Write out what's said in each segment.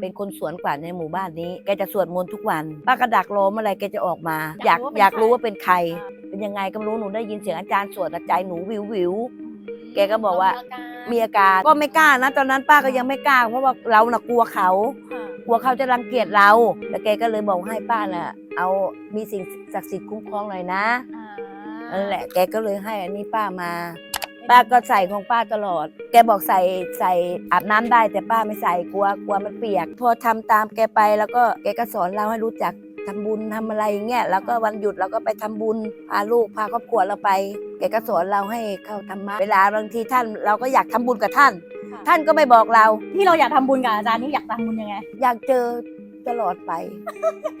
เป็นคนสวนกวาดในหมู่บ้านนี้ แกจะสวดมนต์ทุกวัน ป้าก็ดักรอเมื่อไหรแกจะออกมา อยากอยากรู้ว่าเป็นใคร เป็นยังไงก็ไม่รู้หนูได้ยินเสียงอาจารย์สวดอะใจหนูวิววิวแกก็บอกว่ามีอาการก็ไม่กล้านะ ตอนนั้นป้าก็ยังไม่กล้าเพราะว่าเราน่ะกลัวเขา กลัวเขาจะรังเกียจเรา แล้วแกก็เลยบอกให้ป้าน่ะ เอามีสิ่งศักดิ์สิทธิ์คุ้มครองหน่อยนะนั่นแหละแกก็เลยให้อันนี้ป้ามา ป้าก็ใส่ของป้าตลอด แกบอกใส่ใส่อาบน้ำได้แต่ป้าไม่ใส่กลัวกลัวมันเปียก พอทำตามแกไปแล้วก็แกก็สอนเราให้รู้จักทำบุญทำอะไรอย่างเงี้ยแล้วก็วันหยุดเราก็ไปทำบุญพาลูกพาครอบครัวเราไป แกก็สอนเราให้เข้าธรรมะเวลาบางทีท่านเราก็อยากทำบุญกับท่าน ท่านก็ไม่บอกเรา ที่เราอยากทำบุญกับอาจารย์นี่อยากทำบุญยังไง อยากเจอ ตลอดไป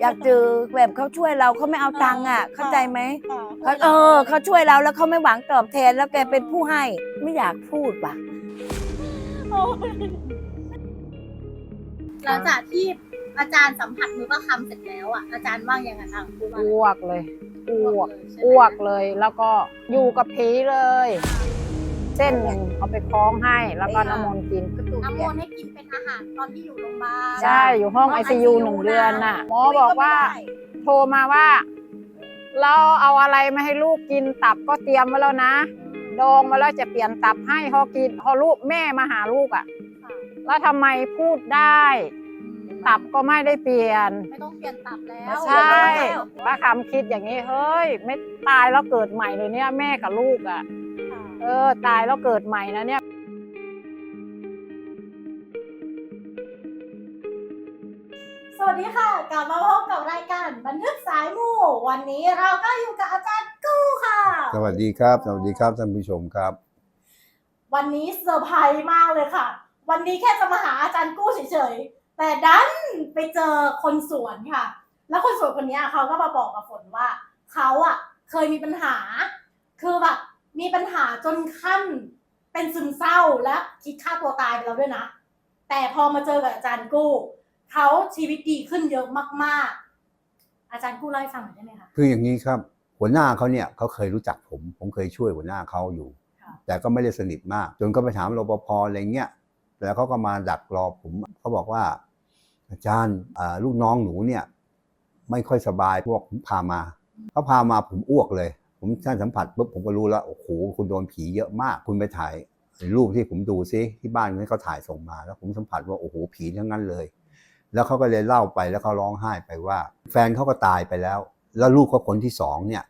อยากเจอแบบเขาช่วยเราเขาไม่เอาตังค์อะ เข้าใจไหมเขาเออเขาช่วยเราแล้วเขาไม่หวังตอบแทนแล้วแกเป็นผู้ให้ไม่อยากพูดว่ะหลังจากที่อาจารย์สัมผัสมือประคำเสร็จแล้วอะอาจารย์ว่างยังไงทางพูดว่าอ้วกเลยอ้วกเลยใช่ไหมอ้วกเลย แล้วก็อยู่กับผีเลยเส้นหนึ่งเอาไปคล้องให้แล้วก็น้ำมนต์กิน น้ำมนต์ให้กินเป็นอาหารตอนที่อยู่โรงพยาบาลใช่อยู่ห้องไอซียูหนึ่งเดือนน่ะหมอบอกว่า โทรมาว่า เราเอาอะไรมาให้ลูกกินตับก็เตรียมไว้แล้วนะดองไว้แล้วจะเปลี่ยนตับให้พอกินพอลูกแม่มาหาลูกอะ แล้วทำไมพูดได้ ตับก็ไม่ได้เปลี่ยน ไม่ต้องเปลี่ยนตับแล้วใช่ป้าคำคิดอย่างนี้เฮ้ย ไม่ตายแล้วเกิดใหม่เลยเนี่ยแม่กับลูกอะ เออ ตายแล้วเกิดใหม่นะเนี่ยสวัสดีค่ะ กลับมาพบกับรายการบันทึกสายมู่วันนี้เราก็อยู่กับอาจารย์กู้ค่ะ สวัสดีครับ สวัสดีครับท่านผู้ชมครับ วันนี้เซอร์ไพรส์มากเลยค่ะ วันนี้แค่จะมาหาอาจารย์กู้เฉยๆ แต่ดันไปเจอคนสวนค่ะ แล้วคนสวนคนนี้เขาก็มาบอกกับฝนว่า เขาอะเคยมีปัญหา คือแบบ มีปัญหาจนขั้นเป็นซึมเศร้าและคิดฆ่าตัวตายไปแล้วด้วยนะ แต่พอมาเจอกับอาจารย์กู้เขาชีวิตดีขึ้นเยอะมาก ๆ อาจารย์กู้เล่าให้ฟังหน่อยได้ไหมคะ คืออย่างนี้ครับ หัวหน้าเขาเนี่ยเขาเคยรู้จักผม ผมเคยช่วยหัวหน้าเขาอยู่ ค่ะ แต่ก็ไม่ได้สนิทมาก จนก็ไปถามรปภอะไรเงี้ยแล้วเขาก็มาดักรอผมเขาบอกว่า อาจารย์อ่าลูกน้องหนูเนี่ย ไม่ค่อยสบายพวกผมพามาเขาพามาผมอ้วกเลย ผมท่านสัมผัสปุ๊บผมก็รู้แล้วโอ้โหคุณโดนผีเยอะมาก คุณไปถ่ายรูปที่ผมดูซิที่บ้านนี้เขาถ่ายส่งมา แล้วผมสัมผัสว่าโอ้โหผีทั้งนั้นเลย แล้วเขาก็เลยเล่าไปแล้วเขาร้องไห้ไปว่า แฟนเขาก็ตายไปแล้ว แล้วลูกเขาคนที่สองเนี่ย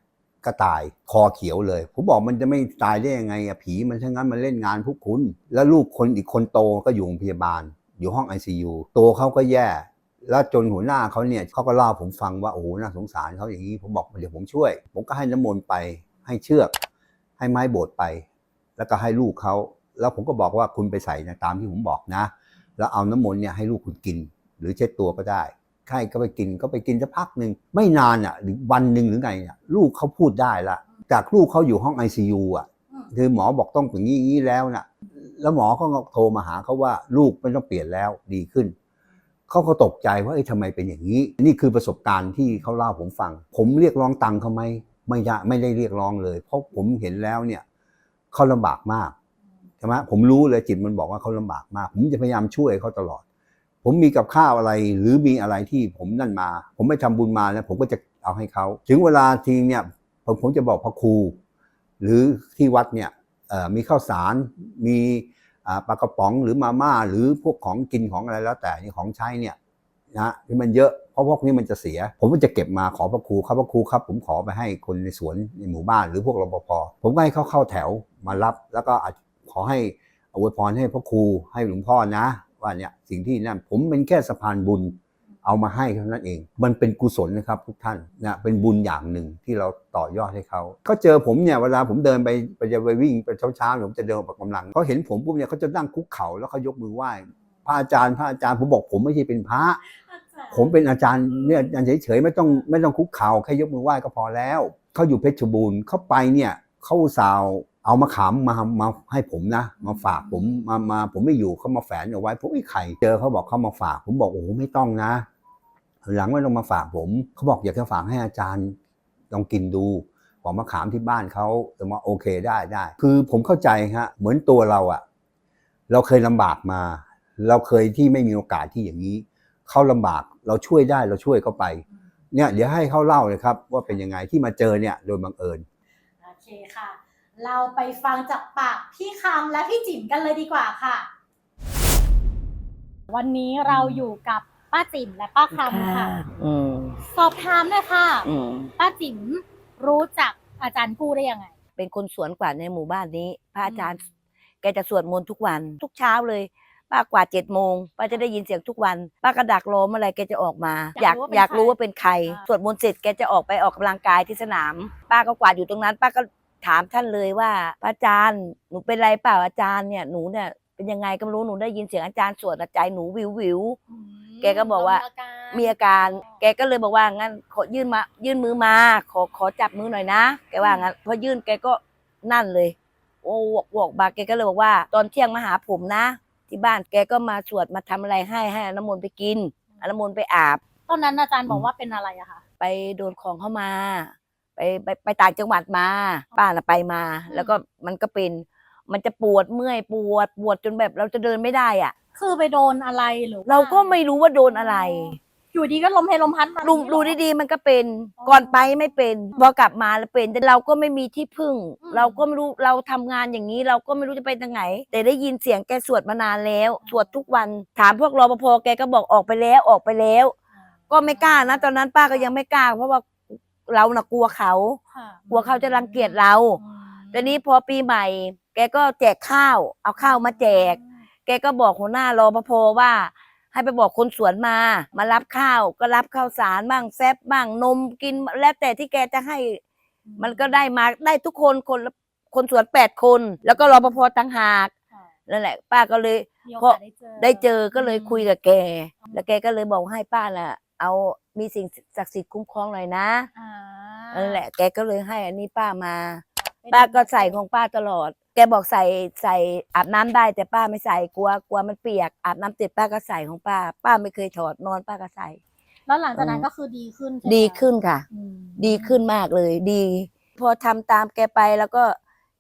ก็ตายคอเขียวเลย ผมบอกมันจะไม่ตายได้ยังไงอะผีมันทั้งนั้นมันเล่นงานพวกคุณ แล้วลูกคนอีกคนโตก็อยู่โรงพยาบาล อยู่ห้อง ICU ตัวเขาก็แย่ แล้วจนหัวหน้าเขาเนี่ยเขาก็เล่าให้ผมฟังว่าโอ้โหน่าสงสารเขาอย่างนี้ผมบอกเดี๋ยวผมช่วย ผมก็ให้น้ำมนต์ไปให้เชือก ให้ไม้โบดไป แล้วก็ให้ลูกเขาแล้วผมก็บอกว่าคุณไปใส่นะตามที่ผมบอกนะ แล้วเอาน้ำมนต์เนี่ยให้ลูกคุณกิน หรือเช็ดตัวก็ได้ไข้ก็ไปกินก็ไปกินสักพักหนึ่งไม่นานอะหรือวันหนึ่งหรือไงอะลูกเขาพูดได้ละจากลูกเขาอยู่ห้อง ICU อะอืมคือหมอบอกต้องอย่างนี้อย่างนี้แล้วน่ะ แล้วหมอก็โทรมาหาเขาว่าลูกไม่ต้องเปลี่ยนแล้วดีขึ้น เขาก็ตกใจว่าเอ้ยทำไมเป็นอย่างนี้ นี่คือประสบการณ์ที่เขาเล่าผมฟัง ผมเรียกร้องตังค์เขาไหมไม่ได้ไม่ได้เรียกร้องเลย เพราะผมเห็นแล้วเนี่ยเขาลำบากมากใช่ไหมผมรู้เลยจิตมันบอกว่าเขาลำบากมาก ผมจะพยายามช่วยเขาตลอด ผมมีกับข้าวอะไรหรือมีอะไรที่ผมนั่นมา ผมไม่ทำบุญมาแล้วผมก็จะเอาให้เขาถึงเวลาทีเนี่ยผมผมจะบอกพระครู หรือที่วัดเนี่ยมีข้าวสารมี ปลากระป๋องหรือมาม่าหรือพวกของกินของอะไรแล้วแต่นี่ของใช้เนี่ยนะที่มันเยอะเพราะพวกนี้มันจะเสีย ผมก็จะเก็บมาขอพระครูครับพระครูครับ ผมขอไปให้คนในสวนในหมู่บ้านหรือพวกรปภผมก็ให้เขาเข้าแถวมารับ แล้วก็ขอให้อวยพรให้พระครูให้หลวงพ่อนะ ว่าเนี่ยสิ่งที่นั่นผมเป็นแค่สะพานบุญ เอามาให้เท่านั้นเอง มันเป็นกุศลนะครับทุกท่านนะเป็นบุญอย่างหนึ่งที่เราต่อยอดให้เขาเขาเจอผมเนี่ยเวลาผมเดินไปไปจะไปวิ่งไปเช้าๆผมจะเดินออกกำลังเขาเห็นผมปุ๊บเนี่ยเขาจะนั่งคุกเข่าแล้วเขายกมือไหว้พระอาจารย์พระอาจารย์ผมบอกผมไม่ใช่เป็นพระ ผมเป็นอาจารย์เนี่ยอาจารย์เฉยๆไม่ต้องไม่ต้องคุกเข่าแค่ยกมือไหว้ก็พอแล้วเขาอยู่เพชรบูรณ์เขาไปเนี่ยเขาอุตสาวเอามาขามมามาให้ผมนะ มาฝากผมมามาผมไม่อยู่เขามาแฝนเอาไว้ผมไอ้ไข่เจอเขาบอกเขามาฝาก ผมบอกโอ้โหไม่ต้องนะ หลังไม่ต้องมาฝากผมเขาบอกอยากจะฝากให้อาจารย์ลองกินดูบอกมาขามที่บ้านเขาแต่ว่าโอเคได้ได้ คือผมเข้าใจฮะเหมือนตัวเราอะเราเคยลำบากมา เราเคยที่ไม่มีโอกาสที่อย่างนี้เขาลำบากเราช่วยได้เราช่วยเขาไป เนี่ย เดี๋ยวให้เขาเล่าเลยครับ ว่าเป็นยังไงที่มาเจอเนี่ยโดยบังเอิญโอเคค่ะ เราไปฟังจากปากพี่คำและพี่จิ๋มกันเลยดีกว่าค่ะ วันนี้เราอยู่กับ ป้าจิ๋มและป้าคำค่ะ อืมสอบถามเลยค่ะ อืมป้าจิ๋มรู้จักอาจารย์กู้ได้ยังไง เป็นคนสวนกวาดในหมู่บ้านนี้ พระอาจารย์ แกจะสวดมนต์ทุกวัน ทุกเช้าเลย ป้ากวาดเจ็ดโมงป้าจะได้ยินเสียงทุกวัน ป้ากระดักรอเมื่อไหรแกจะออกมาอยากอยากรู้ว่าเป็นใครอ่าสวดมนต์เสร็จแกจะออกไปออกกำลังกายที่สนาม ป้าก็กวาดอยู่ตรงนั้น ป้าก็ถามท่านเลยว่าพระอาจารย์หนูเป็นไรเปล่าอาจารย์เนี่ยหนูเนี่ยเป็นยังไงก็ไม่รู้หนูได้ยินเสียงอาจารย์สวดอะใจหนูวิววิว แกก็บอกว่า มีอาการ แกก็เลยบอกว่างั้นขอยื่นมา ยื่นมือมา ขอขอจับมือหน่อยนะ แกว่างั้นพอยื่นแกก็นั่นเลย โอ้วอกวอกมาแกก็เลยบอกว่า ตอนเที่ยงมาหาผมนะ ที่บ้านแกก็มาสวดมาทำอะไรให้ให้เอาน้ำมนต์ไปกินเอาน้ำมนต์ไปอาบ ตอนนั้นอาจารย์บอกว่าเป็นอะไรอะคะไปโดนของเข้ามา ไปไปไปต่างจังหวัดมา ป้าน่ะไปมา แล้วก็มันก็เป็น มันจะปวดเมื่อยปวดปวดจนแบบเราจะเดินไม่ได้อะ คือไปโดนอะไรหรือว่เราก็ไม่รู้ว่าโดนอะไรอยู่ดีก็ลมเพลลมพัดมาดูอย่างนี้เหรดูอดีๆมันก็เป็นอ๋อก่อนไปไม่เป็นพอกลับมาแล้วเป็นแต่เราก็ไม่มีที่พึ่งอืมเราก็ไม่รู้เราทำงานอย่างนี้เราก็ไม่รู้จะไปทางไหน แต่ได้ยินเสียงแกสวดมานานแล้วสวดทุกวันถามพวกรปภแกก็บอกออกไปแล้วออกไปแล้ว ก็ไม่กล้านะ ตอนนั้นป้าก็ยังไม่กล้า เพราะว่าเราน่ะกลัวเขาค่ะกลัวเขาจะรังเกียจเราอืมแต่นี้พอปีใหม่ แกก็แจกข้าว เอาข้าวมาแจก แกก็บอกหัวหน้ารอปภว่า ให้ไปบอกคนสวนมา มารับข้าวก็รับข้าวสารบ้างแฟบบ้างนมกินแล้วแต่ที่แกจะให้ มันก็ได้มาได้ทุกคนคนละคนสวนแปดคน แล้วก็รอปภต่างหากค่ะนั่นแหละ ป้าก็เลย มีโอเพราะกาสได้เจอได้เจอก็เลยคุยกับแก แล้วแกก็เลยบอกให้ป้าน่ะ เอามีสิ่งศักดิ์สิทธิ์คุ้มครองหน่อยนะอ่านั่นแหละ แกก็เลยให้อันนี้ป้ามาเป็นป้าก็ใส่ของป้าตลอด แกบอกใส่ใส่อาบน้ำได้ แต่ป้าไม่ใส่กลัวกลัวมันเปียกอาบน้ำเสร็จป้าก็ใส่ของป้า ป้าไม่เคยถอดนอนป้าก็ใส่ แล้วหลังจากนั้นเออก็คือดีขึ้นใช่ไหมดีขึ้นค่ะอืมดีขึ้นมากเลย ดี พอทำตามแกไปแล้วก็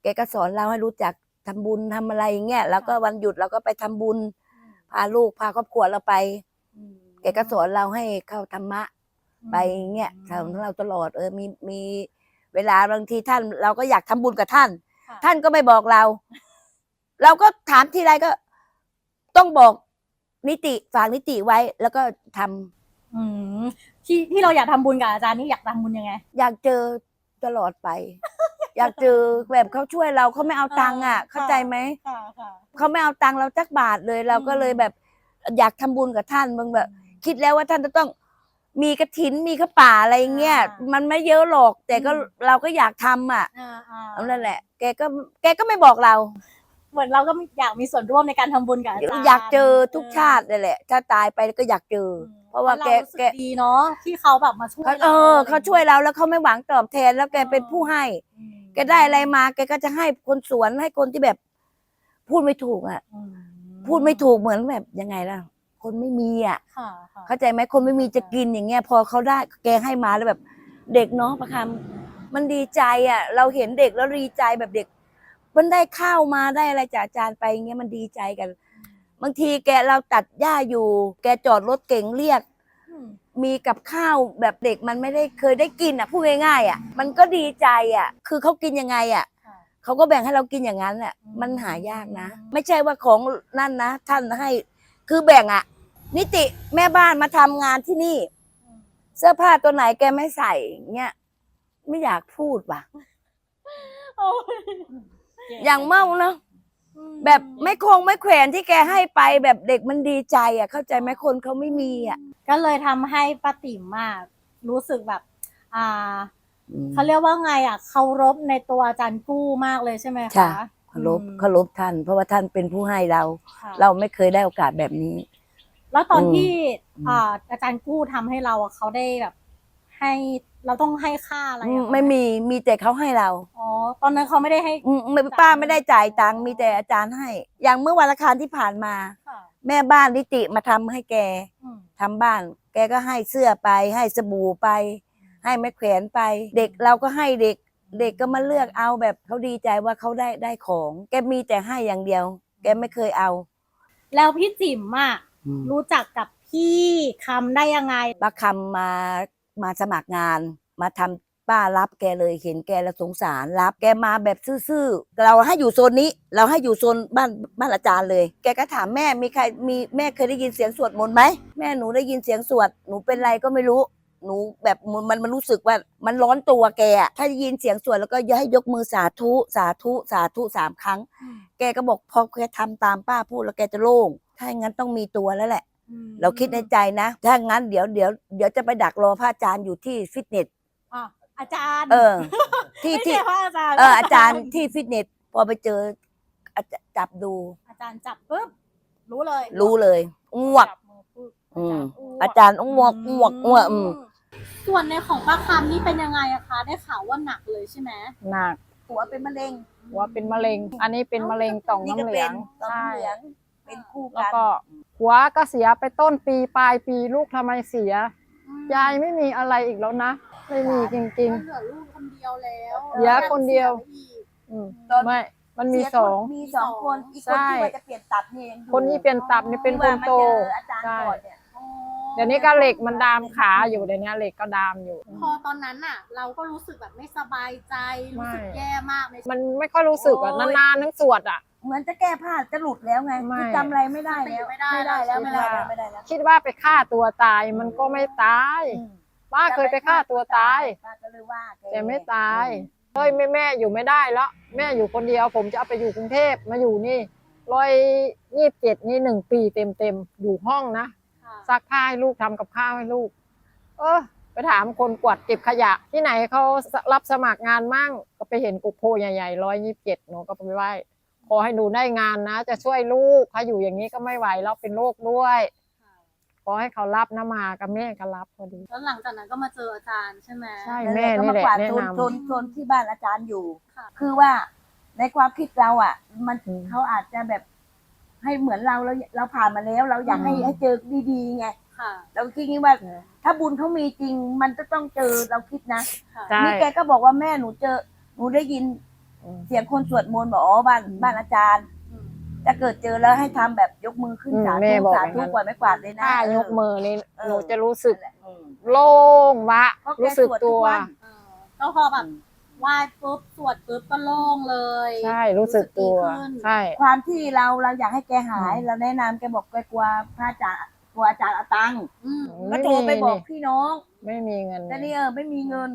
แกก็สอนเราให้รู้จักทำบุญทำอะไรอย่างเงี้ยแล้วก็วันหยุดเราก็ไปทำบุญ พาลูกพาครอบครัวเราไปอืมแกก็สอนเราให้เข้าธรรมะอืมไปอย่างเงี้ยสอนเราตลอดเออมีมี เวลาบางทีท่านเราก็อยากทำบุญกับท่านค่ะท่านก็ไม่บอกเรา เราก็ถามทีไรก็ ต้องบอกนิติฝากนิติไว้ แล้วก็ทำอืมที่ที่เราอยากทำบุญกับอาจารย์นี่อยากทำบุญยังไง อยากเจอตลอดไป อยากเจอแบบเขาช่วยเราเขาไม่เอาตังค์อะอ่าเข้าใจไหมค่ะค่ะเขาไม่เอาตังค์เราจักบาทเลย เราก็เลยแบบ อยากทำบุญกับท่านบางแบบ คิดแล้วว่าท่านจะต้อง มีกระถินมีข้าวป่าอะไรเงี้ยอ่ามัมันไม่เยอะหรอก แต่ก็อืมเราก็อยากทำอะอ่าอ่าเอานั่นแหละ แกก็แกก็ไม่บอกเรา เหมือนเราก็อยากมีส่วนร่วมในการทำบุญกับอาจารย์อยากเจอทุกชาติเลยแหละ ถ้าตายไปก็อยากเจออืมเพราะว่าแกล้รู้สึแกดีเนาะที่เขาแบบมาช่วยเขารเออเขาช่วยเราแล้วเขาไม่หวังตอบแทนแล้วแกเป็นผู้ให้อืมแกได้อะไรมาแกก็จะให้คนสวนให้คนที่แบบ พูดไม่ถูกอะอืมพูดไม่ถูกเหมือนแบบยังไงล่ะ คนไม่มีอะค่ะค่ะเข้าใจไหมคนไม่มีจะกินอย่างเงี้ย พอเขาได้แกให้มาแล้วแบบ เด็กเนาะประคำมันดีใจอะ เราเห็นเด็กแล้วดีใจแบบเด็ก มันได้ข้าวมาได้อะไรจากอาจารย์ไปอย่างเงี้ยมันดีใจกัน บางทีแกเราตัดหญ้าอยู่ แกจอดรถเก่งเรียกอืมมีกับข้าวแบบเด็กมันไม่ได้เคยได้กินอะพูดง่ายๆอะ มันก็ดีใจอะ คือเขากินยังไงอะค่ะเขาก็แบ่งให้เรากินอย่างนั้นแหละอืมมันหายากนะ ไม่ใช่ว่าของนั่นนะ ท่านให้คือแบ่งอะ นิติแม่บ้านมาทำงานที่นี่อืมเสื้อผ้าตัวไหนแกไม่ใส่เงี้ยไม่อยากพูดว่ะ โอ้ยอย่างเมานะอืมแบบไม่คงไม่แขวนที่แกให้ไปแบบเด็กมันดีใจอะ เข้าใจไหมคนเขาไม่มีอะ ก็เลยทำให้ป้าติ๋มมากรู้สึกแบบ อ่าเขาเขาเรียกว่าไงอะเคารพในตัวอาจารย์กู้มากเลยใช่ไหมค่ะคะเคารพอืมเคารพท่าน เพราะว่าท่านเป็นผู้ให้เรา ค่ะ เราไม่เคยได้โอกาสแบบนี้ แล้วตอนอืมที่อืมอ่าอาจารย์กู้ทำให้เราอะเขาได้แบบ ให้เราต้องให้ค่าอะไรอะคะไม่มีมีแต่เขาให้เราอ๋อตอนนั้นเขาไม่ได้ให้อืมไม่ป้าไม่ได้จ่ายตังค์มีแต่อาจารย์ให้ อย่างเมื่อวันอังคารที่ผ่านมา ค่ะแม่บ้านนิติมาทำให้แกอืมทำบ้าน แกก็ให้เสื้อไป ให้สบู่ไป ให้ไม้แขวนไป เด็กเราก็ให้เด็ก เด็กก็มาเลือกเอาแบบเขาดีใจว่าเขาได้ได้ของ แกมีแต่ให้อย่างเดียว แกไม่เคยเอา แล้วพี่จิ๋มอะ รู้จักกับพพี่คำได้ยังไงป้าคำมามาสมัครงาน มาทำป้ารับแกเลยเห็นแกแล้วสงสารรับ แกมาแบบซื่อๆเราให้อยู่โซนนี้ เราให้อยู่โซนบ้านบ้านอาจารย์เลย แกก็ถามแม่มีใครมีแม่เคยได้ยินเสียงสวดมนต์ไหมแม่หนูได้ยินเสียงสวดหนูเป็นไรก็ไม่รู้หนูแบบมันมันมันรู้สึกว่ามันร้อนตัวแกอะถ้าได้ยินเสียงสวดแล้วก็อย่าให้ยกมือสาธุสาธุสาธุสามครั้ง แกก็บอกพอแกทำตามป้าพูดแล้วแกจะโล่ง ถ้าอย่างนั้นต้องมีตัวแล้วแหละ เราคิดในใจนะ ถ้างั้นเดี๋ยวเดี๋ยวเดี๋ยวจะไปดักรอพระอาจารย์อยู่ที่ฟิตเนสอะอาจารย์ เออ ที่ไม่ที่ใช่พระอาจารย์เอออาจารย์ที่ฟิตเนสพอไปเจออาจจับดู อาจารย์จับปุ๊บรู้เลย รู้เลยอ้วกจับมือปุ๊บอืมอาอาจารย์จารย์อ้วกอ้วกอ้วกอืมส่วนในของป้าคำนี่เป็นยังไงอะคะ ได้ข่าวว่าหนักเลยใช่ไหมหนักหัวเป็นมะเร็งหัวเป็นมะเร็ง อันนี้เป็นมะเร็งต่อมนี่น้ำก็เหลืเป็อนงต่อมใช่น้ำ เหลืองเป็นคู่แล้วกันก็หัวก็เสียไปต้นปีปลายปีลูกทำไมเสีย ยายไม่มีอะไรอีกแล้วนะ ไม่มีจริงก็เหลือลูกคนเดียวแล้วเหลือคนเดียวสีไปอีกๆอืมไม่มันมีเยสอง มีสองคนอีกคนใช่ที่ว่าจะเปลี่ยนตับนี่ยังอยู่คนที่เป็นตับนี่เป็นคนโต ที่ว่ามาเจออาจารย์ใช่ก่อนเนี่ยอ๋อเดี๋ยวนี้ก็เหล็กมันดามขาอยู่เดี๋ยวนี้เหล็กก็ดามอยู่ พอตอนนั้นน่ะ เราก็รู้สึกแบบไม่สบายใจรู้สึกไม่ แย่มากในมันไม่ค่อยรู้สึกอะโอ้ยนานๆนึงสวดอะ เหมือนจะแก้ผ้าจะหลุดแล้วไงไม่ คือจำอะไรไม่ได้แล้วไม่ได้ไม่ได้แล้วไม่ได้แล้วไม่ไม่ได้ได้แล้วคิดว่าไปฆ่าตัวตายมันก็ไม่ตาย อืมป้าเคยไปฆ่าตัวตาย ป้าก็เลยว่าแกแต่ไม่ตายเฮ้ยแม่แม่อยู่ไม่ได้แล้ว แม่อยู่คนเดียว ผมจะเอาไปอยู่กรุงเทพมาอยู่นี่ร้อยยี่สิบเจ็ดนี่หนึ่งปีเต็มเต็มๆอยู่ห้องนะค่ะซักผ้าให้ลูกทำกับข้าวให้ลูก เออ ไปถามคนกวาดเก็บขยะ ที่ไหนเขารับสมัครงานมั่งก็ไปเห็นกุกโพใหญ่ๆร้อยยี่สิบเจ็ดหนูก็ไปไหว้ข อให้หนูได้งานนะ จะช่วยลูกถ้าอยู่อย่างนี้ก็ไม่ไหวแล้วเป็นโรคด้วยขอให้เขารับนะมากับแม่ก็รับพอดี แล้วหลังจากนั้นก็มาเจออาจารย์ใช่ไหมใช่นั่นแม่ก็นี่มาแหละกวาดแนะโซนนำโซนโซนที่บ้านอาจารย์อยู่ค่ะคือว่าในความคิดเราอะ มันอืมเขาอาจจะแบบให้เหมือนเราเราเราผ่านมาแล้ว เราอยากให้อืมให้เจอดีๆไงค่ะเราคิดงี้ว่า ถ้าบุญเขามีจริง มันจะต้องเจอเราคิดนะค่ะใช่นี่แกก็บอกว่าแม่หนูเจอหนูได้ยินอืม เสียงคนสวดมนต์บอกอ๋อบ้านอืมบ้านอาจารย์อืมถ้าเกิดเจอแล้วให้ทำแบบยกมือขึ้นอืมสาแม่ธุบอกสาอย่างธุนั้น กว่าไม่กวาดเลยนะถ้ายกมือนี่เออหนูจะรู้สึกนั่นแหละอืมโล่งวะ เพราะแกรู้สึกสวดตัวนเออก็พอแบบไหว้ปุ๊บสวดปุ๊บก็โล่งเลยใช่ รู้สึกตัวรู้สึกดีขึ้นใช่ ความที่เราเราอยากให้แกหายอืมเราแนะนำแกบอกแกกลัวพระอาจารย์กลัวอาจารย์เอาตังค์อืม ก็โทรไปบอกพี่น้องไม่มีเงินแต่นี่เออไม่มีเงิน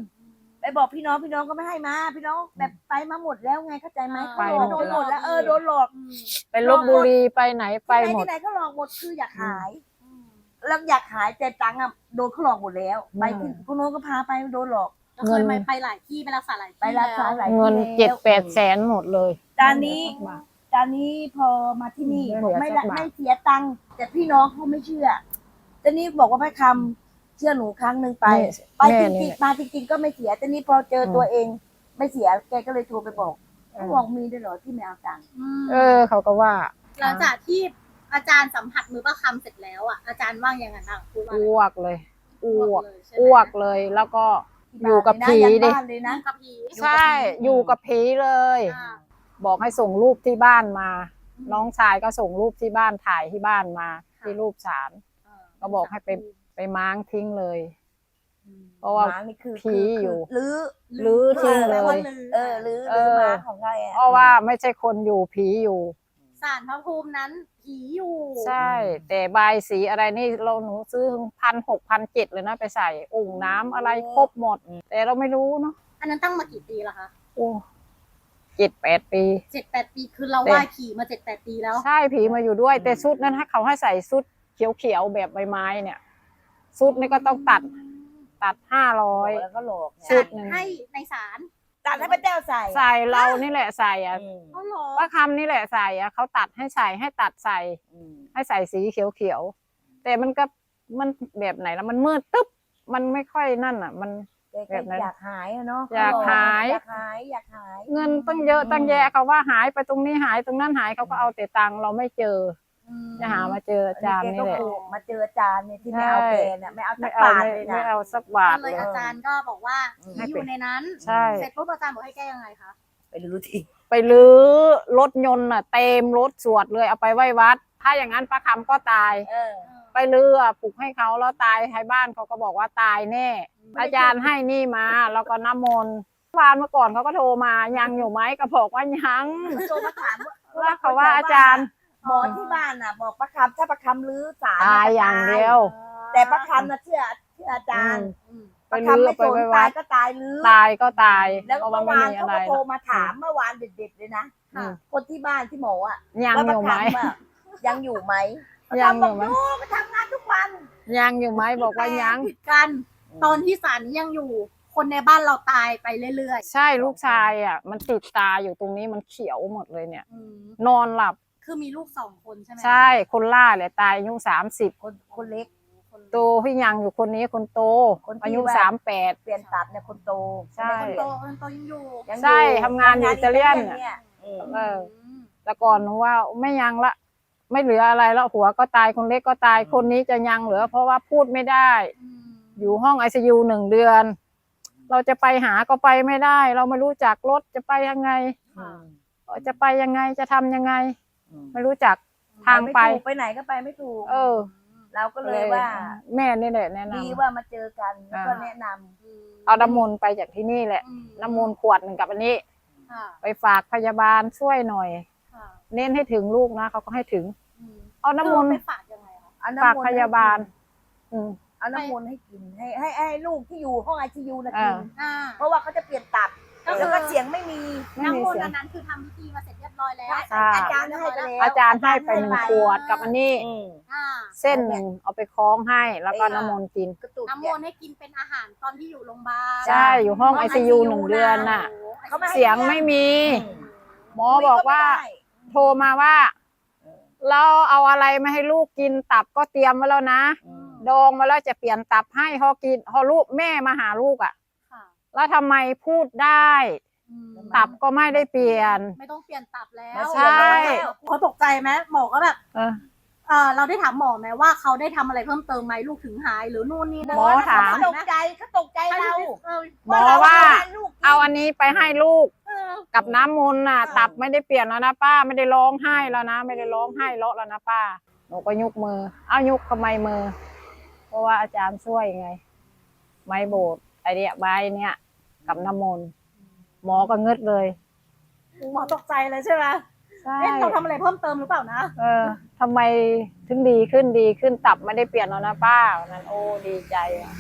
ไปบอกพี่น้องพี่น้องก็ไม่ให้มา พี่น้องแบบไปมาหมดแล้วไงเข้าใจไหมไปเขาบอกว่าโดนหมดแล้วเออโดนหลอกอืมไปลบบุรีไปไหนไปที่ไหนหมด ที่ไหนเขาหลอกหมดคืออยากหายอืมแล้วอยากหายแต่ตังค์อะโดนเขาหลอกหมดแล้ว ไปที่อืมคุณโน้นก็พาไปโดนหลอกก็เคยไปไปหลายที่ไปรักษาหลายที่ไปรักษาหลายเงินที่เจ็ดแล้วแปดแสนหมดเลยตอนนี้ บาท ตอนนี้พอมาที่นี่ไม่บเหลือกอไม่สัละกบาท ไม่เสียตังค์แต่พี่น้องเขาไม่เชื่อตอนนี้บอกว่าพระคำ เชื่อหนูครั้งหนึ่งไป ไปแม่จนี่ริงๆมาจริงๆก็ไม่เสียแต่นี่พอเจอตัวเอง ไม่เสียแกก็เลยโทรไปบอกเขาบอกมีด้วยเหรอที่ไม่เอาตังค์อืมเออ เขาก็ว่า หลังจากที่อาจารย์สัมผัสมือประคำเสร็จแล้วอะอาจารย์ว่างยังไงบ้างพูดว่าอ้วกเลยอ้วกเลยใช่ไหมอ้วกเลย แล้วก็อยู่กับผียันดิบ้านเลยนะนั่งกับผีใช่ อยู่กับผีเลยอ่าบอกให้ส่งรูปที่บ้านมา น้องชายก็ส่งรูปที่บ้านถ่ายที่บ้านมา ที่รูปสารก็บอกให้ไป ไปม้างทิ้งเลย เพราะว่า หมานี่คือผีคืออยู่ลื้อลื้อทิ้งเลยเออลื้อเอลื้ออ หมาของใครอะเพราะว่าไม่ใช่คนอยู่ผีอยู่ สารพระภูมินั้นผีอยู่ ใช่ แต่บายสีอะไรนี่เราหนูซื้อพันหกพันเจ็ดเลยนะไปใส่อุ่งน้ำอะไรครบหมด แต่เราไม่รู้เนาะอันนั้นตั้งมากี่ปีแล้วคะโอ้เจ็ดแปดปี เจ็ดแปดปีคือเราแต่ไหว้ผีมาเจ็ดแปดปีแล้ว ใช่ผีมาอยู่ด้วย แต่ชุดนั้นถ้าเขาให้ใส่ชุดเขียวๆแบบใบไม้เนี่ย ชุดนี่ก็ต้องตัด ตัดห้าร้อยแล้วก็หลอกชุจัดดหนึ่งให้ในศาลตัดให้พระเจ้าใส่ใส่เรานี่แหละใส่อะอืมเขาหรอว่าคำนี่แหละใส่อะเขาตัดให้ใส่ให้ตัดใส่อืมให้ใส่สีเขียวๆแต่มันก็มันแบบไหนแล้วมันมืดตึ๊บมันไม่ค่อยนั่นอะ มันแกแบบนั้นอยากหายอะเนาะอยากหายอยากหายอยากหาย เงินตั้งเยอะตั้งแยะเขาว่าหายไปตรงนี้หายตรงนั้นหายเขาก็เอาแต่ตังค์เราไม่เจออืม จะหามาเจออาจารย์แกนี่ก็แหละโผล่มาเจออาจารย์เนี่ยที่ไม่เอาใช่แกเนี่ยไม่เอาสัไม่กเอาบาทไม่เลยไม่นะ เอาสักบาทก็เลยเลยอาจารย์ก็บอกว่าให้ผีอไปยู่ในนั้น ใช่ เสร็จปุ๊บอาจารย์บอกให้แก้ยังไงคะไปรู้ทีไปลื้อรถยนต์น่ะเต็มรถสวดเลยเอาไปไหว้วัด ถ้าอย่างนั้นป้าคำก็ตาย เออเออไปเรือปลุกให้เขาแล้วตายไทยบ้านเขาก็บอกว่าตายแน่อาจารย์ให้นี่มา แล้วก็น้ำมนต์วานเมื่อก่อนเขาก็โทรมายังอยู่ไหมก็บอกว่ายังโทรมาถามว่าว่าเขาว่าอาจารย์ หมอที่บ้านน่ะ บอกประคำถ้าประคำรื้อสารตายอย่างเดียว แต่ประคำน่ะเชื่อเชื่ออาจารย์อืมไปประเรือคำไม่ไปสนไปตาวัยดก็ตายรื้อตายก็ตายแล้วเพราะเมื่มันอไม่วานมีเขาอะไรก็โทรหรอกมาถามเมื่อวานเด็ดๆเลยนะอืมคนที่บ้านที่หมออะยังว่าอประยู่ไหมคำอะยังอยู่ไหมยังอยู่ไหมประคำบอกอยู่ไปทำงานทุกวัน ยังอยู่ไหมบอกว่ายังผิดกันตอนที่สารยังอยู่คนในบ้านเราตายไปเรื่อยใช่ลูกชายอะ มันติดตาอยู่ตรงนี้มันเขียวหมดเลยเนี่ยๆอืมนอนหลับ คือมีลูกสองคนใช่ไหมใช่ คนล่าเลยตายอายุสามสิบคนคนเล็กโตพี่ยังอยู่คนนี้คนโตคนที่อายุว่า สามแปด เปลี่ยนตับเนี่ยคนโตใช่ คนโตคนโตยังอยู่ยังอยู่ใช่ทำงานอยู่อิตาเลียน เนี่ยอืมเออแต่ก่อนหนูว่าไม่ยังละ ไม่เหลืออะไรแล้วหัวก็ตายคนเล็กก็ตายคนนี้จะยังเหลือ เพราะว่าพูดไม่ได้อยู่ห้องไอซียูหนึ่งเดือน เราจะไปหาก็ไปไม่ได้ เราไม่รู้จักรถจะไปยังไงอืมจะไปยังไงจะทำยังไงอืม ไม่รู้จักทางไป ม่ถูกไปไหนก็ไปไม่ถูกเออเราก็เลยว่า แม่นี่แหละแนะนดีว่ามาเจอกันแล้วก็อ่า แนะนำำเอาน้ำมนต์ไปจากที่นี่แหละน้ำมนต์ขวดหนึ่งกับอันนี้ ค่ะไปฝากพยาบาลช่วยหน่อย ค่ะเน้นให้ถึงลูกนะเขาก็ให้ถึง อืมเอาน้ำมนต์ คือไปฝากยังไงคะ เอาฝากน้ำมนต์พยาบาล อืมเอาน้ำมนต์ให้กินให้ให้ให้ลูกที่อยู่ห้องไอซียูนะกินอ่าอ่าเพราะว่าเขาจะเปลี่ยนตับก็คือแล้วก็เสียงไม่มี ไม่มีน้ำมนต์เสียอังนนั้นคือทำพิธีมาเสร็จเรียบร้อยแล้วใช่ อาจารย์ให้ไปแล้วอาจารย์ให้ไปหนึ่งขวดกับอันนี้ อืมอ่าเส้นหนึ่งเอาไปคล้องให้แล้วก็เออน้ำมนต์กิน กระตุกน้ำมนต์ให้กินเป็นอาหารตอนที่อยู่โรงพยาบาลใช่อยู่ห้องไอซียูหนึ่งเดือนน่ะโอ้โหเขาไม่ให้เสียงไม่มี อืมหมอบอกว่า โทรมาว่า เราเอาอะไรมาให้ลูกกินตับก็เตรียมไว้แล้วนะ อืมดองมาแล้วจะเปลี่ยนตับให้พอกินพอลูกแม่มาหาลูกอะ ค่ะแล้วทำไมพูดได้อืม ตับก็ไม่ได้เปลี่ยน ไม่ต้องเปลี่ยนตับแล้วใช่ เขาตกใจไหมหมอก็แบบเออ เออเราได้ถามหมอไหมว่าเขาได้ทำอะไรเพิ่มเติมไหมลูกถึงหายหรือนู่นนี่นั่นหมอถามเขาตกใจเขาตกใจเราเออหมอว่าเรลูกกินเอาอันนี้ไปให้ลูกเออกับน้ำมนต์น่ะอ่าตับไม่ได้เปลี่ยนแล้วนะป้าไม่ได้ร้องไห้แล้วนะ ไม่ได้ร้องไห้เลาะแล้วนะป้าหนูก็ยุกมือ เอายุกทำไมมือ เพราะว่าอาจารย์ช่วยไง ไม้โบดไอเนี้ยใบเนี้ยกับน้ำมนต์ หมอก็งึดเลย หมอตกใจเลยใช่ไหมใช่เอ๊ะเราทำอะไรเพิ่มเติมหรือเปล่านะ เออทำไมถึงดีขึ้นดีขึ้นตับไม่ได้เปลี่ยนแล้วนะป้าวันนั้นโอ้ดีใจอะ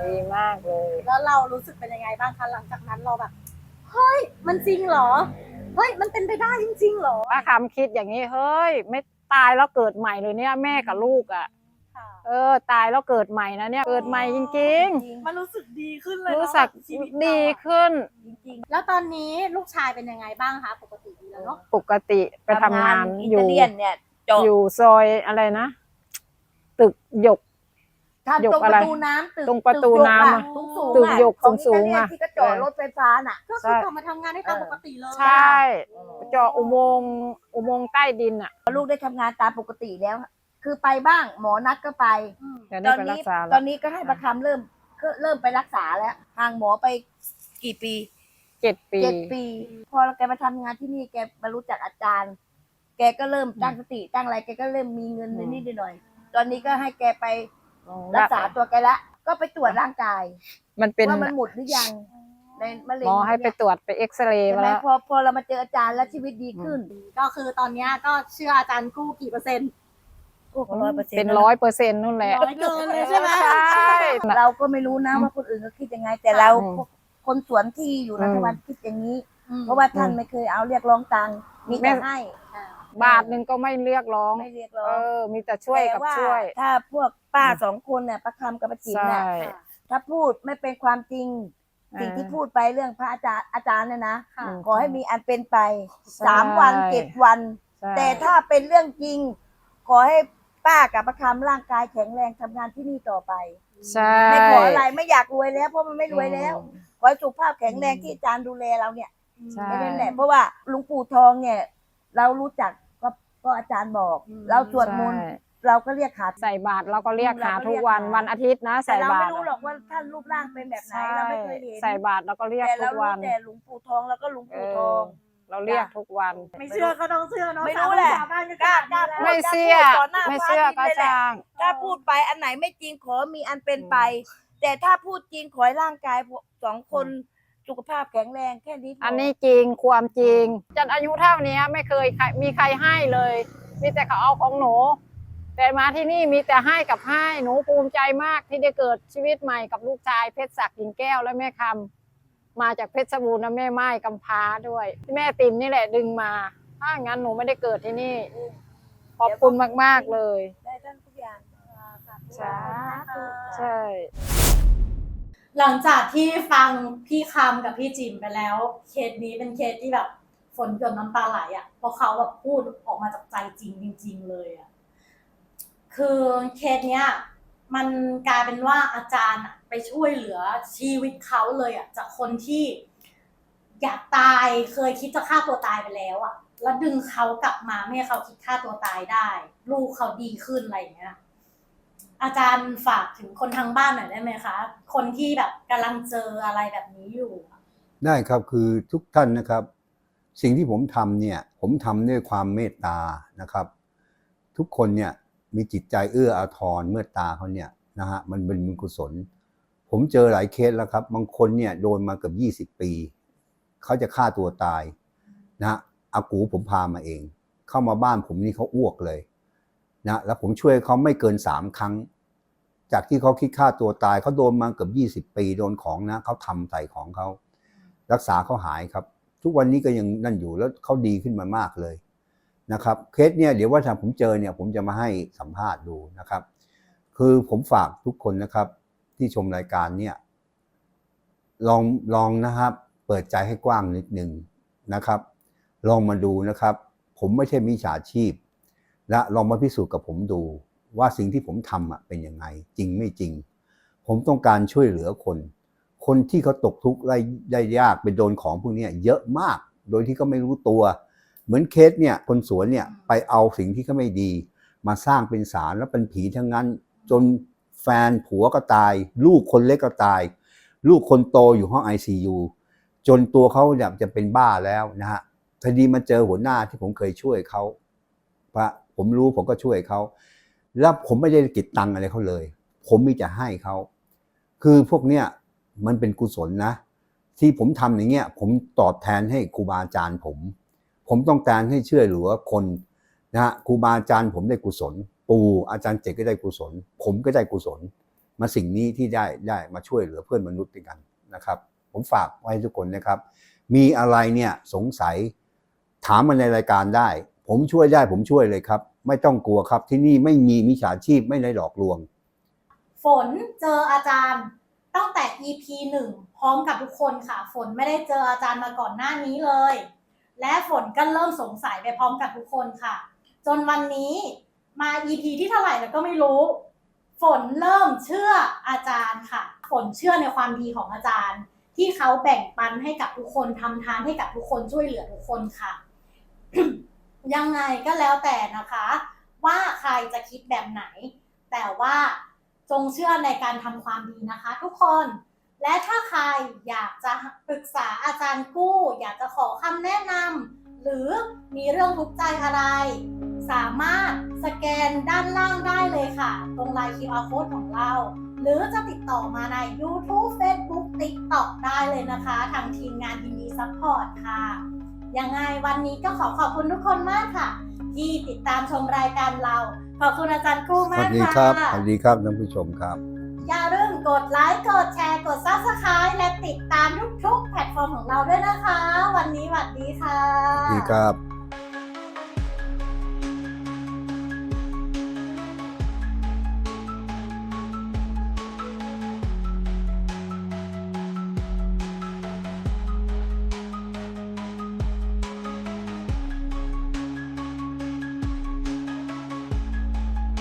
ดีมากเลย แล้วเรารู้สึกเป็นยังไงบ้างคะหลังจากนั้นเราแบบ เฮ้ย มันจริงเหรอ เฮ้ย มันเป็นไปได้จริงๆเหรอ ป้าคำคิดอย่างนี้เฮ้ย ไม่ตายแล้วเกิดใหม่เลยเนี่ยแม่กับลูกอะค่ะ เออ ตายแล้วเกิดใหม่นะเนี่ย เกิดใหม่จริง มันรู้สึกดีขึ้นเลยๆเนอะรู้สึกชีวิตดีเราอะขึ้น จริงแล้วตอนนี้ลูกชายเป็นยังไงบ้างคะปกติดีแล้วเนาะปกติๆไปทำงานอิอยู่ตาเลียนเนี่ยเจาะอยู่ซอยอะไรนะ ตึกหยกทำหยกตรงอะปไรระตูน้ำตึกตรงประตูน้ำอะตึกสูงตึกอะหยกของสูงๆอิตาเลียนอะที่ก็จอดเออรถไฟฟ้าน่ะ ก็คือกลับมาทำงานได้ตามปกติเลยใช่ เจาะอุโมงค์อุโมงค์ใต้ดินอะ ลูกได้ทำงานตามปกติแล้ว คือไปบ้าง หมอนัดก็ไปอืมเดี๋ยวตนี้อนไปรันี้กษาตแล้อวนนี้ก็ให้ประคำเริ่มก็เริ่มไปรักษาแล้วห่างหมอไปกี่ปีเจ็ดปี เจ็ดปี พอแกมาทำงานที่นี่แกมารู้จักอาจารย์ แกก็เริ่มตั้งสติตั้งอะไรแกก็เริ่มมีเงินนิดๆหน่อยๆตอนนี้ก็ให้แกไปรักษาตัวแกละ ก็ไปตรวจร่างกายมันเป็นว่ามันหมดหรือยังในมะเร็งหมอให้ไปตรวจไปเอ็กซเรย์ใช่มาไหมแล้ว พอพอเรามาเจออาจารย์แล้วชีวิตดีขึ้น ก็คือตอนเนี้ยก็เชื่ออาจารย์กู้กี่เปอร์เซ็นต์ ร้อยเปอร์เซ็นต์เป็นร้อยเปอร์เซ็นต์นู่นแหละร้อยเกินเลยใช่ไหมใช่เราก็ไม่รู้นะว่าคนอื่นเขาคิดยังไง แต่เราอืมคนสวนที่อยู่รัฐบาลอืมคิดอย่างนี้อืมเพราะว่าท่านไม่เคยเอาเรียกร้องตังค์มีแต่ให้อ่าบาทหนึ่งก็ไม่เรียกร้องไม่เรียกร้อเองอมีแต่ช่วยกับแต่าช่วย ถ้าพวกป้าสองคนเนี่ยประคำกับประจิ๋มใช่เนี่ยค่ะถ้าพูดไม่เป็นความจริงสิ่งที่พูดไปเรื่องพระอาจารย์อาจารย์เนี่ยนะค่ะอืมขอให้มีอันเป็นไปใช่สามวันเจ็ดวันใช่แต่ถ้าเป็นเรื่องจริง ขอให้ ป้ากับประคำร่างกายแข็งแรงทำงานที่นี่ต่อไป ใช่ไม่ขออะไรไม่อยากรวยแล้วเพราะมันไม่รวยแล้วขอให้สุขภาพแข็งแรงอืมที่อาจารย์ดูแลเราเนี่ยใช่แค่นั้นแหละเพราะว่าหลวงปู่ทองเนี่ย เรารู้จักก็ก็อาจารย์บอกอืมเราสวดมนต์ใช่เราก็เรียกขาใส่บาทเราก็เรียกหาเราก็เรีทุยกกวันหาวันอาทิตย์นะแต่ใส่เราบาไม่ทรู้หรอกว่าท่านรูปร่างเป็นแบบไหนใช่เราไม่เคยเห็นใส่บาทเราก็เรียกแต่ทุเรากรู้วันแต่หลวงปู่ทองแล้วก็หลวงปู่ทอง เอเราเรียกทุกวัน ไม่เชื่อก็ต้องเชื่อเนาะไม่รู้แหละ สาบานกันกล้าขนาดกล้านี้ไม่แล้วเชื่อต่อหน้าไม่พระเชื่ออาทิตย์เลยแหละก็ช่างถ้าพูดไปอันไหนไม่จริงขอมีอันเป็นไป แต่ถ้าพูดจริงขอให้ร่างกายสองคนสุขภาพแข็งแรงแค่นี้พอันนี้จริงความจริง จันอายุเท่านี้ไม่เคยใครมีใครให้เลย มีแต่เขาเอาของหนู แต่มาที่นี่มีแต่ให้กับให้หนูภูมิใจมากที่ได้เกิดชีวิตใหม่กับลูกชายเพชรศักดิ์กิ่งแก้วและแม่คำ มาจากเพชรบูรณ์และแม่ไม้กำพร้าด้วยแม่ติมนี่แหละดึงมา ถ้างั้นหนูไม่ได้เกิดที่นี่ ขอบคุณมาก ๆ เลย ได้ทั้งทุกอย่างสาใช่ หลังจากที่ฟังพี่คำกับพี่จิมไปแล้ว เคสนี้เป็นเคสที่แบบฝนหยดน้ำตาไหลอะเพราะเขาแบบพูดออกมาจากใจจริงจริง ๆ เลยอะคือเคสเนี้ย มันกลายเป็นว่าอาจารย์อะไปช่วยเหลือชีวิตเขาเลยอะจากคนที่อยากตายเคยคิดจะฆ่าตัวตายไปแล้วอะ แล้วดึงเขากลับมาไม่ให้เขาคิดฆ่าตัวตายได้ ลูกเขาดีขึ้นอะไรอย่างเงี้ยอาจารย์ฝากถึงคนทางบ้านหน่อยได้ไหมคะ คนที่แบบกำลังเจออะไรแบบนี้อยู่ ได้ครับคือทุกท่านนะครับ สิ่งที่ผมทำเนี่ย ผมทำด้วยความเมตตานะครับ ทุกคนเนี่ย มีจิตใจเอื้ออาทรเมตตาเขาเนี่ยนะฮะมันเป็นบุญกุศล ผมเจอหลายเคสแล้วครับ บางคนเนี่ยโดนมาเกือบ20 ปี เขาจะฆ่าตัวตายนะอากูผมพามาเอง เข้ามาบ้านผมนี่เขาอ้วกเลยนะแล้วผมช่วยเขาไม่เกินสามครั้ง จากที่เขาคิดฆ่าตัวตายเขาโดนมาเกือบ20 ปี โดนของนะเขาทำใส่ของเขารักษาเขาหายครับ ทุกวันนี้ก็ยังนั่นอยู่แล้วเขาดีขึ้นมามากเลย นะครับเคสเนี่ยเดี๋ยวว่าถ้าผมเจอเนี่ยผมจะมาให้สัมภาษณ์ดูนะครับ คือผมฝากทุกคนนะครับที่ชมรายการเนี่ยลองลองนะครับ เปิดใจให้กว้างนิดนึงนะครับ ลองมาดูนะครับ ผมไม่ใช่มิจฉาชีพ และลองมาพิสูจน์กับผมดู ว่าสิ่งที่ผมทำอะเป็นยังไง จริงไม่จริง ผมต้องการช่วยเหลือคน คนที่เขาตกทุกข์ได้ได้ยากไปโดนของพวกนี้เยอะมาก โดยที่เขาไม่รู้ตัว เหมือนเคสเนี่ยคนสวนเนี่ยไปเอาสิ่งที่เขาไม่ดี มาสร้างเป็นสารแล้วเป็นผีทั้งนั้น จนแฟนผัวก็ตาย ลูกคนเล็กก็ตาย ลูกคนโตอยู่ห้อง ICU จนตัวเขาเนี่ยจะเป็นบ้าแล้วนะฮะพอดีมาเจอหัวหน้าที่ผมเคยช่วยเขาพระผมรู้ผมก็ช่วยเขาแล้วผมไม่ได้กิดตังค์อะไรเขาเลย ผมมีแต่ให้เขาคือพวกเนี้ยมันเป็นกุศลนะ ที่ผมทำอย่างเงี้ย ผมตอบแทนให้ครูบาอาจารย์ผม ผมต้องการให้เชื่อเหลือคนนะฮะครูบาอาจารย์ผมได้กุศล ปู่อาจารย์เจก็ได้กุศล ผมก็ได้กุศล มาสิ่งนี้ที่ได้ได้มาช่วยเหลือเพื่อนมนุษย์ด้วยกันนะครับ ผมฝากไว้ให้ทุกคนนะครับ มีอะไรเนี่ยสงสัยถามมาในรายการได้ ผมช่วยได้ผมช่วยเลยครับ ไม่ต้องกลัวครับที่นี่ไม่มีมิจฉาชีพไม่ได้หลอกลวง ฝนเจออาจารย์ตั้งแต่ EP หนึ่งพร้อมกับทุกคนค่ะ ฝนไม่ได้เจออาจารย์มาก่อนหน้านี้เลย และฝนก็เริ่มสงสัยไปพร้อมกับทุกคนค่ะ จนวันนี้มา EP ที่เท่าไหร่แล้วก็ไม่รู้ ฝนเริ่มเชื่ออาจารย์ค่ะ ฝนเชื่อในความดีของอาจารย์ ที่เขาแบ่งปันให้กับทุกคนทำทานให้กับทุกคนช่วยเหลือทุกคนค่ะ ยังไงก็แล้วแต่นะคะ ว่าใครจะคิดแบบไหน แต่ว่าจงเชื่อในการทำความดีนะคะ ทุกคน และถ้าใครอยากจะปรึกษาอาจารย์กู้ อยากจะขอคำแนะนำหรือมีเรื่องทุกข์ใจอะไร สามารถสแกนด้านล่างได้เลยค่ะ ตรงไลน์ QR code ของเรา หรือจะติดต่อมาใน YouTube Facebook TikTok ได้เลยนะคะ ทางทีมงานยินดีซัพพอร์ตค่ะ ยังไงวันนี้ก็ขอขอบคุณทุกคนมากค่ะ ที่ติดตามชมรายการเรา ขอบคุณอาจารย์กู้สมาวักสดีค่ะครับ สวัสดีครับท่านผู้ชมครับ อย่าลืมกดไลค์ กดแชร์ กด Subscribe และติดตามทุกๆ แพลตฟอร์มของเราด้วยนะคะ วันนี้สวัสดีค่ะสวัสดีครับ